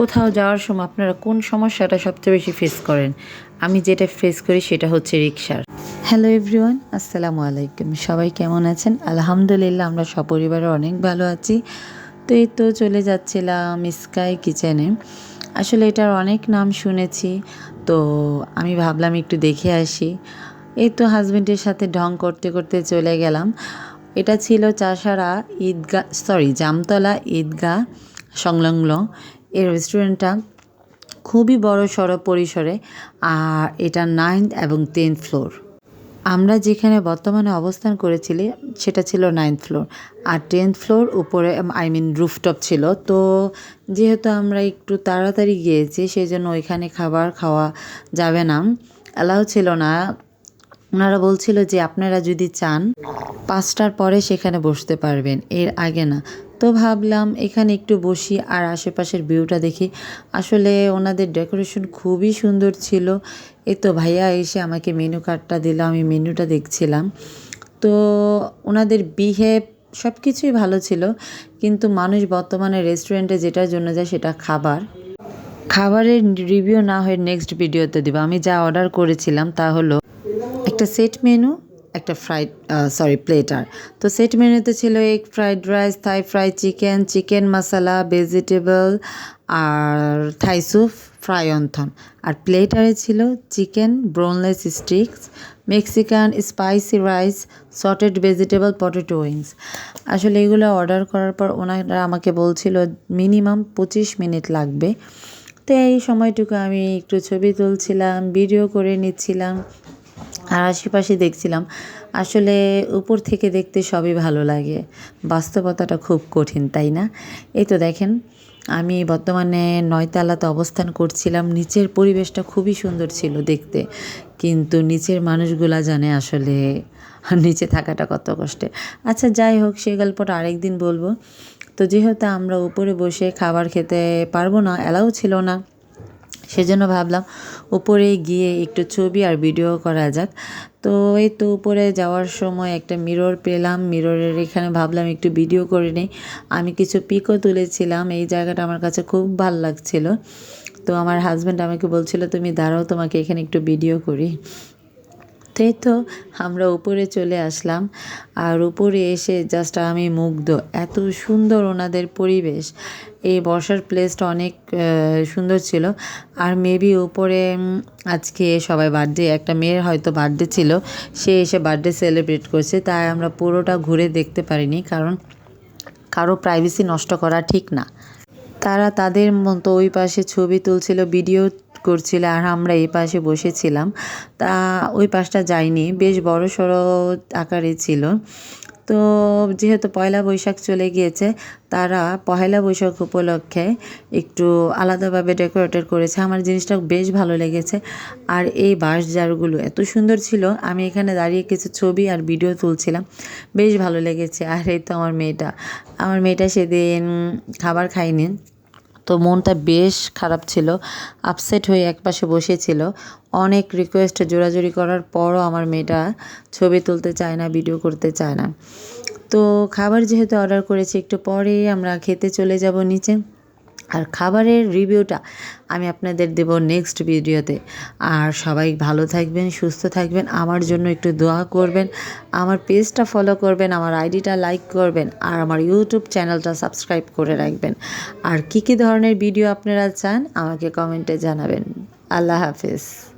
কোথাও যাওয়ার সময় আপনারা কোন সমস্যাটা সবচেয়ে বেশি ফেস করেন? আমি যেটা ফেস করি সেটা হচ্ছে রিক্সার হ্যালো এভরিওয়ান আসসালামু আলাইকুম। সবাই কেমন আছেন? আলহামদুলিল্লাহ, আমরা সপরিবারে অনেক ভালো আছি। তো এই তো চলে যাচ্ছিলাম স্কাই কিচেনে আসলে এটার অনেক নাম শুনেছি। তো আমি ভাবলাম একটু দেখে আসি। এই তো হাজবেন্ডের সাথে ঢং করতে করতে চলে গেলাম। এটা ছিল চাষারা ঈদগাহ সরি জামতলা ঈদগাহ সংলগ্ন। এই রেস্টুরেন্টটা খুবই বড় সড়ো পরিসরে, আর এটা নাইন্থ এবং টেন্থ ফ্লোর আমরা যেখানে বর্তমানে অবস্থান করেছিলি, সেটা ছিল নাইন্থ ফ্লোর আর টেন্থ ফ্লোর উপরে আই মিন রুফটপ ছিল। তো যেহেতু আমরা একটু তাড়াতাড়ি গিয়েছি সেই জন্য ওইখানে খাবার খাওয়া যাবে না। অ্যালাউ ছিল না। ওনারা বলছিল যে, আপনারা যদি চান, পাঁচটার পরে সেখানে বসতে পারবেন। এর আগে না। তো ভাবলাম এখানে একটু বসি আর আশেপাশের ভিউটা দেখি। আসলে ওনাদের ডেকোরেশন খুবই সুন্দর ছিল। এই তো ভাইয়া এসে আমাকে মেনু কার্ডটা দিল, আমি মেনুটা দেখছিলাম। তো ওনাদের বিহেভ সব কিছুই ভালো ছিল, কিন্তু মানুষ বর্তমানে রেস্টুরেন্টে যেটার জন্য যায় সেটা খাবার। খাবারের রিভিউ না হয়ে নেক্সট ভিডিওতে দেবো। আমি যা অর্ডার করেছিলাম তা হলো, একটা সেট মেনু একটা ফ্রাইড সরি প্লেটার তো সেট মেনুতে ছিল egg fried rice Thai fry chicken chicken masala vegetable আর থাই স্যুপ ফ্রাই অন্থন আর প্লেটারে ছিল chicken boneless sticks Mexican spicy rice sauteed vegetable potato wings আসলে এগুলো অর্ডার করার পর ওনারা আমাকে বলছিল মিনিমাম পঁচিশ মিনিট লাগবে। তো এই সময়টুকু আমি একটু ছবি তুলছিলাম ভিডিও করে নিচ্ছিলাম। আর আশেপাশে দেখছিলাম, আসলে উপর থেকে দেখতে সবই ভালো লাগে। বাস্তবতাটা খুব কঠিন, তাই না? এই তো দেখেন, আমি বর্তমানে নয়তালাতে অবস্থান করছিলাম। নিচের পরিবেশটা খুবই সুন্দর ছিল দেখতে, কিন্তু নিচের মানুষগুলা জানে আসলে নিচে থাকাটা কত কষ্টে। আচ্ছা যাই হোক, সে গল্পটা আরেকদিন বলব। তো যেহেতু আমরা উপরে বসে খাবার খেতে পারব না, অ্যালাউ ছিল না। সেজন্য ভাবলাম উপরে গিয়ে একটু ছবি আর ভিডিও করা যাক। তো এই তো উপরে যাওয়ার সময় একটা মিরর পেলাম মিররের এখানে ভাবলাম একটু ভিডিও করে নিই। আমি কিছু পিকও তুলেছিলাম, এই জায়গাটা আমার কাছে খুব ভালো লাগছিল। তো আমার হাজব্যান্ড আমাকে বলছিল, তুমি দাঁড়াও, তোমাকে এখানে একটু ভিডিও করি। তো এই তো আমরা উপরে চলে আসলাম। আর উপরে এসে জাস্ট আমি মুগ্ধ। এত সুন্দর ওনাদের পরিবেশ। এই বসার প্লেসটা অনেক সুন্দর ছিল। আর মেবি উপরে আজকে সবাই বার্থডে একটা মেয়ের হয়তো বার্থডে ছিল। সে এসে বার্থডে সেলিব্রেট করছে। তাই আমরা পুরোটা ঘুরে দেখতে পারিনি। কারণ কারও প্রাইভেসি নষ্ট করা ঠিক না। তারা তাদের মতো ওই পাশে ছবি তুলছিল ভিডিও করছিল আর আমরা এই পাশে বসেছিলাম। তা ওই পাশটা যাইনি, বেশ বড় সড়ো আকারে ছিল। তো যেহেতু পয়লা বৈশাখ চলে গিয়েছে, তারা পয়লা বৈশাখ উপলক্ষে একটু আলাদাভাবে ডেকোরেটেড করেছে। আমার জিনিসটা বেশ ভালো লেগেছে। আর এই বাঁশ জারগুলো এত সুন্দর ছিল, আমি এখানে দাঁড়িয়ে কিছু ছবি আর ভিডিও তুলছিলাম। বেশ ভালো লেগেছে। আর এই তো আমার মেয়েটা। আমার মেয়েটা সেদিন খাবার খায়নি। তো মনটা বেশ খারাপ ছিল আপসেট হয়ে একপাশে বসেছিল। অনেক রিকোয়েস্ট জোরাজোরি করার পরও আমার মেয়েটা ছবি তুলতে চায় না ভিডিও করতে চায় না। তো খাবার যেহেতু অর্ডার করেছি, একটু পরে আমরা খেতে চলে যাব নিচে। আর খাবারের রিভিউটা আমি আপনাদের দেব নেক্সট ভিডিওতে। আর সবাই ভালো থাকবেন, সুস্থ থাকবেন, আমার জন্য একটু দোয়া করবেন, আমার পেজটা ফলো করবেন, আমার আইডিটা লাইক করবেন, আর আমার ইউটিউব চ্যানেলটা সাবস্ক্রাইব করে রাখবেন। আর কি কি ধরনের ভিডিও আপনারা চান, আমাকে কমেন্টে জানাবেন। আল্লাহ হাফিজ।